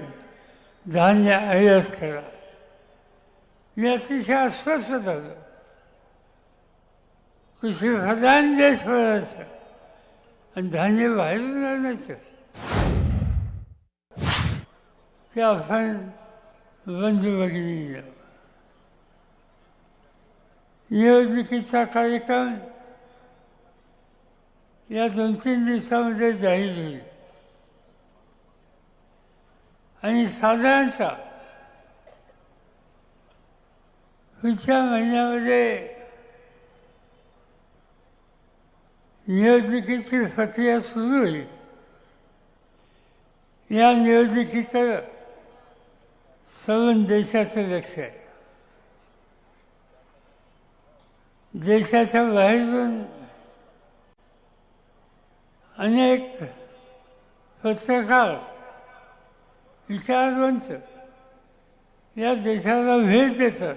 नये धान्य आयात करा हे अतिशय अस्वस्थ झालं. कृषी खदान देश बनायचा आणि धान्य बाहेरून जाण्याचं ते आपण बंधू निवडणुकीचा कार्यक्रम या दोन तीन दिवसामध्ये जाहीर होईल. आणि साधारणतः पुढच्या महिन्यामध्ये निवडणुकीची प्रक्रिया सुरू होईल. या निवडणुकीकडं सर्व देशाचं लक्ष आहे. देशाच्या बाहेरून अनेक पत्रकार विचारवंत या देशाला भेट देतात.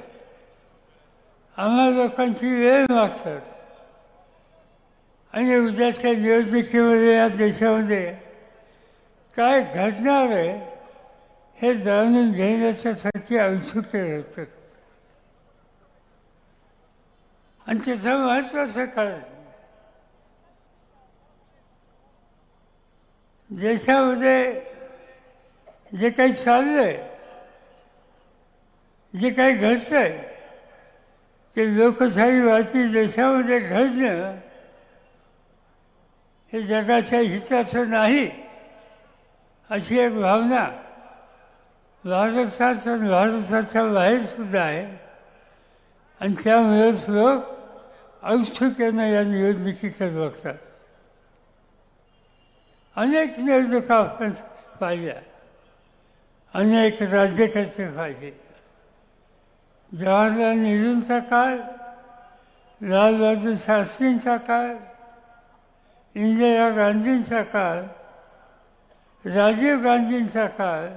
आम्हा लोकांची वेळ मागतात. आणि उद्याच्या निवडणुकीमध्ये या देशामध्ये काय घडणार आहे हे जाणून घेण्याच्यासाठी औत्सुक असतात आणि त्याचं महत्त्वाचं कारण देशामध्ये जे काही चाललंय जे काही घडतंय ते लोकशाहीवादी देशामध्ये घडणं हे जगाच्या हिताचं नाही अशी एक भावना भारतात आणि भारताच्या बाहेरसुद्धा आहे. आणि त्यामुळेच लोक औत्सुक्यानं या निवडणुकीकडे बघतात. अनेक निवडणुका आपण पाहिल्या. अनेक राज्य त्याचे पाहिजे जवाहरलाल नेहरूंचा काळ लालबहादूर शास्त्रींचा काळ इंदिरा गांधींचा काळ राजीव गांधींचा काळ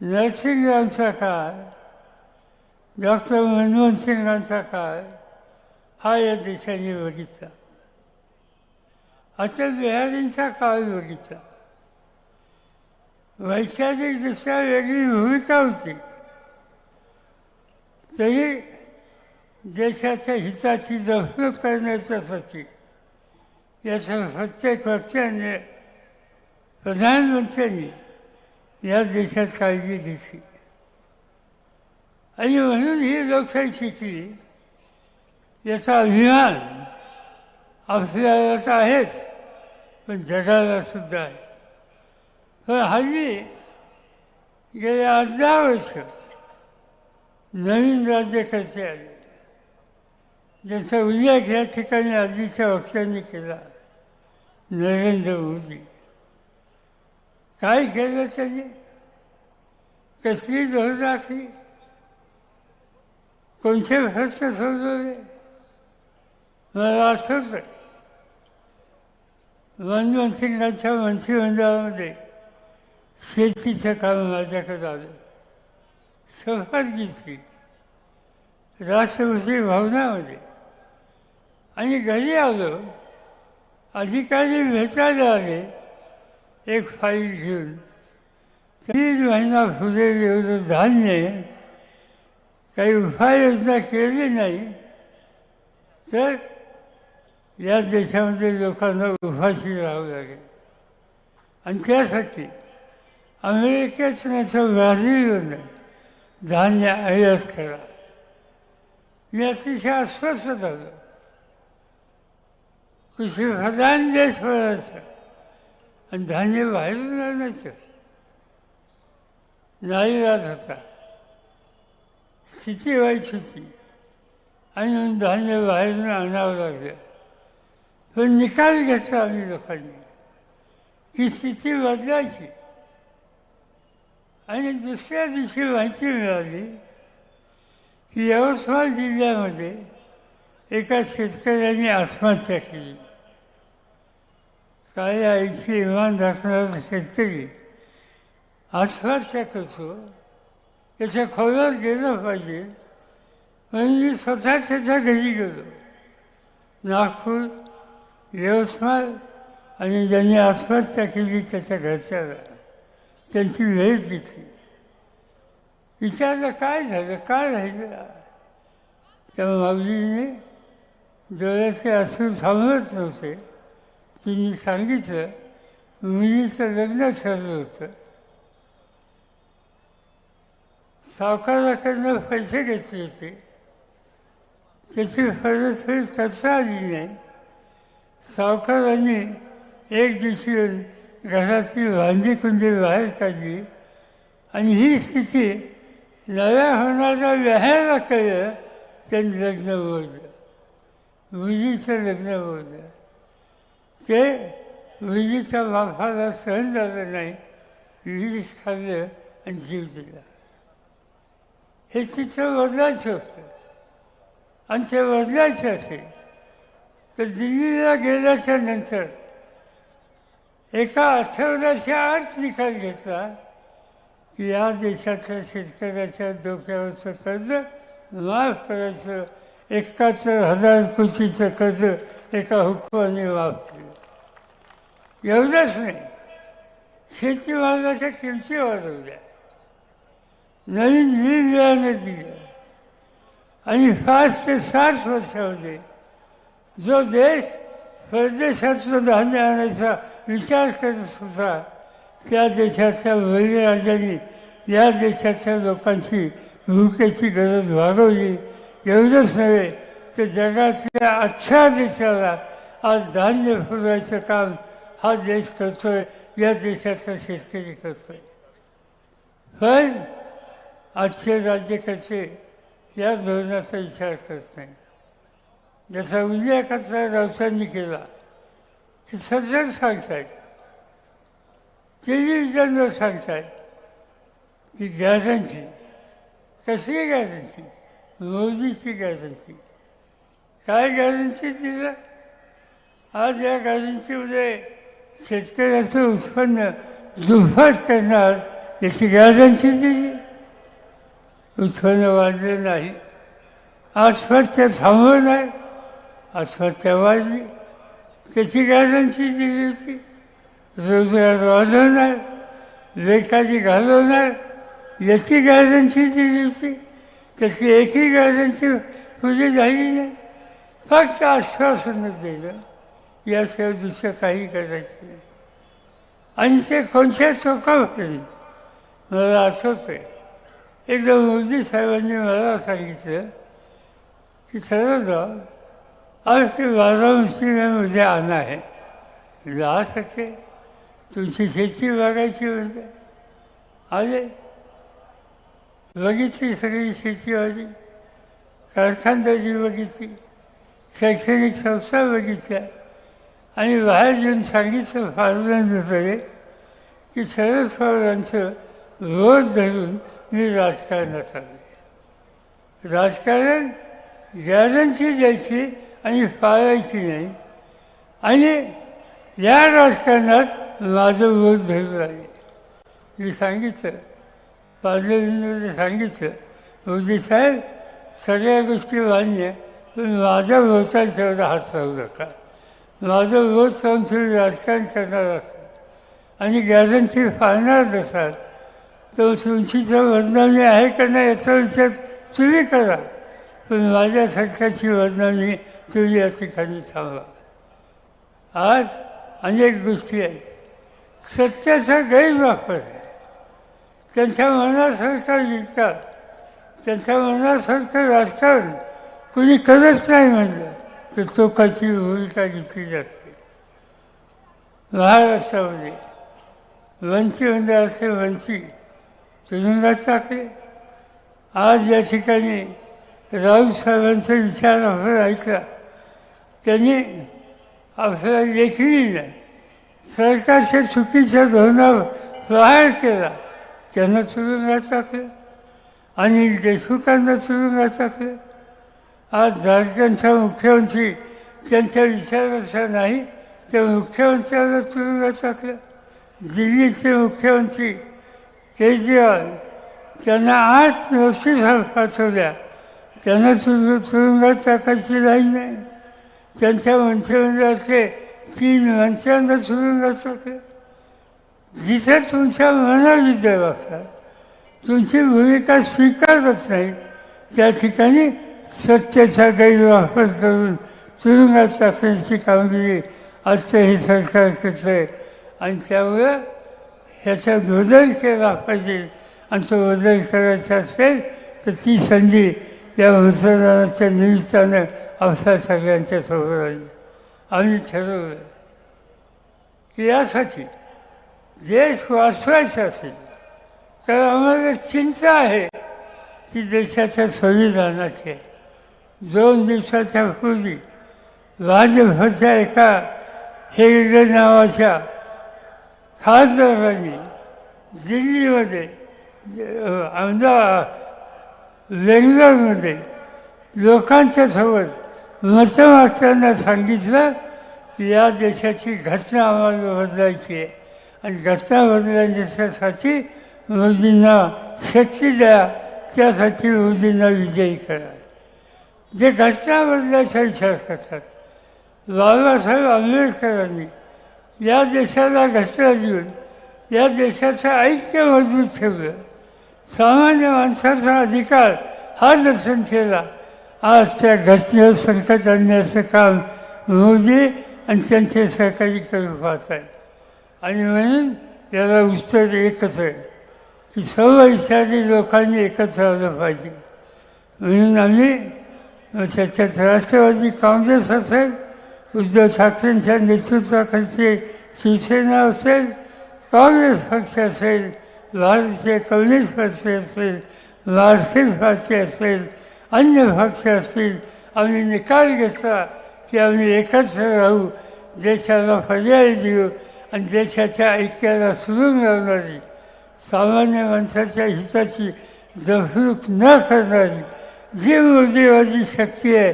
नरसिंगरावचा काळ डॉक्टर मनमोहन सिंगांचा काळ हा या देशाने बघितला. अटल बिहारींचा काळ बघितला. वैचारिकदृष्ट्या वेगळी भूमिका होती. तरी देशाच्या हिताची जपणूक करण्याच्यासाठी याचा प्रत्येक व्यक्तीने प्रधानमंत्र्यांनी या देशात काळजी घेतली. आणि म्हणून ही लोकशाही शिकली याचा अभिमान आपल्याला तर आहेच पण जगाला सुद्धा आहे. हल्ली गेल्या अठरा वर्ष नवीन राज्यकर्ते आले ज्याचा उल्लेख या ठिकाणी आधीच्या वक्त्यांनी केला नरेंद्र मोदी काय केलं त्यांनी कसली धोरण आखली कोणते प्रश्न सोडवले मला आठवत मनमोहन सिंगांच्या मंत्रिमंडळामध्ये शेतीचं काम माझ्याकडे आलं. शपथ घेतली. राष्ट्रपती भावनामध्ये. आणि घरी आलो. अधिकारी भेटायला आले. एक फाईल घेऊन. तीन महिना फुले एवढं धान्य काही उपाययोजना केली नाही. तर या देशामध्ये लोकांना उभाशी राहावं लागेल. आणि त्यासाठी अमेरिकेत नाही ब्राझीलवरनं धान्य आयात करा मी अतिशय अस्वस्थ झालं कृषी खदान देश बनायचा आणि धान्य बाहेरून आणायचं. नाही जात होता. स्थिती व्हायची होती. आणि धान्य बाहेरून आणावं लागलं. पण निकाल घेतला आम्ही लोकांनी. ती स्थिती बदलायची. आणि दुसऱ्या दिवशी माहिती मिळाली की यवतमाळ जिल्ह्यामध्ये एका शेतकऱ्याने आत्महत्या केली. काय आईची इमान दाखवणारा शेतकरी आत्महत्या करतो. त्याच्या खोलात गेलं पाहिजे. म्हणून मी स्वतः त्याच्या घरी गेलो. नागपूर यवतमाळ आणि ज्यांनी आत्महत्या केली त्याच्या घरच्याला. त्यांची वेळ घेतली विचारलं काय झालं? काय राहिलं? तेव्हा माऊलीने डोळ्याचे अश्रू थांबत नव्हते. तिने सांगितलं मुलीचं लग्न ठरलं होतं. सावकाराकडनं पैसे घेतले होते. त्याची फरसफेड करता आली नाही सावकाराने एक दिवशी घरातली वांदी कुंडी बाहेर काढली आणि ही स्थिती नव्या होणाऱ्या व्याहायला केलं त्यांनी लग्न बोललं मुलीचं लग्न बोललं ते मुलीच्या बापाला सहन झालं नाही. विष खाल्लं आणि जीव दिला. हे तिचं बदलायचं होतं आणि ते बदलायचं असेल तर दिल्लीला गेल्याच्यानंतर एका आठवड्याच्या आत निकाल घेतला की या देशातल्या शेतकऱ्याच्या डोक्यावरचं कर्ज माफ करायचं एकाहत्तर हजार कोटीचं कर्ज एका हुकमाने माफ केलं एवढंच नाही शेतीमालाच्या किमती वाढवल्या. नवीन वीज बियाणं दिल्या. आणि पाच ते सात वर्षामध्ये जो देश परदेशातलं धान्य आणायचा विचार करत होता. त्या देशाच्या बळीराजांनी या देशाच्या लोकांची भूकेची गरज वाढवली एवढंच नव्हे तर जगातल्या अठरा देशाला आज धान्य फुलवायचं काम हा देश करतोय या देशाचा शेतकरी करतोय. पण आजचे राज्यकर्ते या धोरणाचा विचार करत नाही जसा उद्या कचरा राऊतांनी केला ते सध्या सांगतायत. टेलिव्हिजनवर सांगतायत की गॅरंटी कसली गॅरंटी? मोदीची गॅरंटी. काय गॅरंटी दिलं? आज या गॅरंटीमध्ये शेतकऱ्याचं उत्पन्न दुप्पट करणार याची गॅरंटी दिली. उत्पन्न वाढलं नाही. आज स्वच्छ थांबवलं नाही. अस्वच्छ वाढली त्याची गाजांची दिली होती. रोजगार वाढवणार लेखाची घालवणार याची गाजांची दिली होती. त्याची एकही गाजांची पुढे झाली नाही. फक्त आश्वासन दिलं याशिवाय दुसरं काही करायचं नाही. आणि ते कोणत्या चोकावर मला आठवतं आहे एकदा मोदी साहेबांनी मला सांगितलं कि चलो आज आपके वाराणसी में आणा आहे जा सके तुमची शेती बघायची म्हणते आले. बघितली सगळी शेती शेतीवाली कारखानदारी बघितली. शैक्षणिक संस्था बघितल्या. आणि बाहेर येऊन सांगितलं फारदान सगळे की शरद पवारांचं रोज धरून मी राजकारणात आले राजकारण गॅरंटी द्यायची आणि पाळायची नाही. आणि या राजकारणात माझं विरोध धरून आहे. मी सांगितलं पार्लमेंटमध्ये सांगितलं. मोदी साहेब सगळ्या गोष्टी मान्य पण माझ्या भोवताल तेवढा हात चालू नका. माझं विरोध चालून तुम्ही राजकारण करणार असाल आणि गॅरंटी फाळणार नसाल तर तुमचीचं बदनामी आहे का नाही याचा विचार तुम्ही करा. पण माझ्या सरकारची बदनामी तुम्ही या ठिकाणी थांबा आज अनेक गोष्टी आहेत. सत्याचा गैरवापर आहे. त्यांच्या मनासारखं विकतात त्यांच्या मनासारखं राजकारण कुणी करत नाही म्हणलं तर टोकाची भूमिका घेतली जाते महाराष्ट्रामध्ये वंची म्हणजे असे वंची तुरुंगात टाकले आज या ठिकाणी राऊत साहेबांचा विचार आपण ऐकला. त्यांनी आपल्या लेखणीनं सरकारच्या चुकीच्या धोरणावर प्रहार केला. त्यांना तुरुंगात टाकलं आणि देशमुखांना तुरुंगात टाकलं आज झारखंडच्या मुख्यमंत्री त्यांच्या विचाराचा नाही त्या मुख्यमंत्र्याला तुरुंगात टाकलं दिल्लीचे मुख्यमंत्री केजरीवाल त्यांना आठ नोटीस पाठवल्या. त्यांना तुरुंगात टाकायची राही नाही. त्यांच्या मंत्रिमंडळातले तीन मंत्र्यांना तुरुंगात ते जिथे तुमच्या मनाविद्या वागतात तुमची भूमिका स्वीकारत नाही. त्या ठिकाणी सत्याचा गैरवापर करून तुरुंगात टाकण्याची कामगिरी आजचं हे सरकार करतं. आहे आणि त्यामुळं ह्याचा बदल केला पाहिजे. आणि तो बदल करायचा असेल तर ती संधी या मतदानाच्या निमित्तानं अवसर सगळ्यांच्या समोर आली आम्ही ठरवलं की यासाठी देश वाचवायचा असेल तर आम्हाला चिंता आहे की देशाच्या संविधानाची आहे. दोन दिवसाच्या पूर्वी भाजपच्या एका हेगडे नावाच्या खासदारांनी दिल्लीमध्ये अ, आमदार बेंगलोरमध्ये लोकांच्या सोबत मतं सांगितलं की या देशाची घटना आम्हाला बदलायची आहे. आणि घटना बदलण्यासाठी मोदींना शक्ती द्या त्यासाठी मोदींना विजयी करा. जे घटना बदलायचा विचार करतात बाबासाहेब आंबेडकरांनी या देशाला घटना देऊन या देशाचं ऐक्य मजबूत ठेवलं. सामान्य माणसाचा अधिकार हा दर्शन केला. आज त्या घटनेवर संकट आणण्याचं काम मोदी आणि त्यांचे सहकारी करू पाहत आहेत आणि म्हणून याला उत्तर एकच आहे की सर्व इत्यादी लोकांनी एकत्र आलं पाहिजे. म्हणून आम्ही त्याच्यात राष्ट्रवादी काँग्रेस असेल उद्धव ठाकरेंच्या नेतृत्वाखालची शिवसेना असेल काँग्रेस पक्ष असेल भारतीय कम्युनिस्ट पक्ष असेल मार्क्सिस्ट पार्टी असेल अन्य पक्ष असतील आम्ही निकाल घेतला की आम्ही एकत्र राहू देशाला पर्याय देऊ आणि देशाच्या ऐक्याला सुरून लावणारी सामान्य माणसाच्या हिताची जफरूक न करणारी जी मोदीवादी शक्ती आहे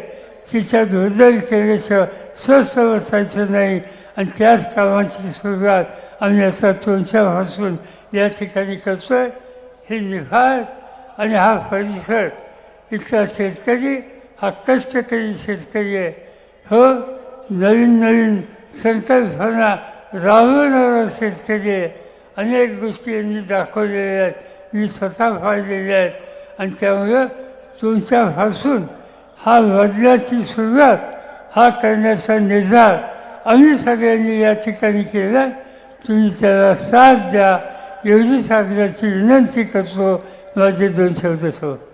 तिच्यात बदल केल्याशिवाय स्वस्त बसायचं नाही आणि त्याच कामाची सुरुवात आम्ही आता तुमच्यापासून या ठिकाणी करतोय. हे निफाड आणि हा परिसर इथला शेतकरी हा कष्टकरी शेतकरी आहे. हो नवीन नवीन संकल्पना राबवणारा शेतकरी आहे. अनेक गोष्टी यांनी दाखवलेल्या आहेत. मी स्वतः पाहिलेल्या आहेत. आणि त्यामुळं तुमच्यापासून हा बदलाची सुरुवात हा करण्याचा निर्धार आम्ही सगळ्यांनी या ठिकाणी केला. तुम्ही त्याला साथ द्या. एवढीच आग्रहाची विनंती करतो. माझे दोन शब्द सोबत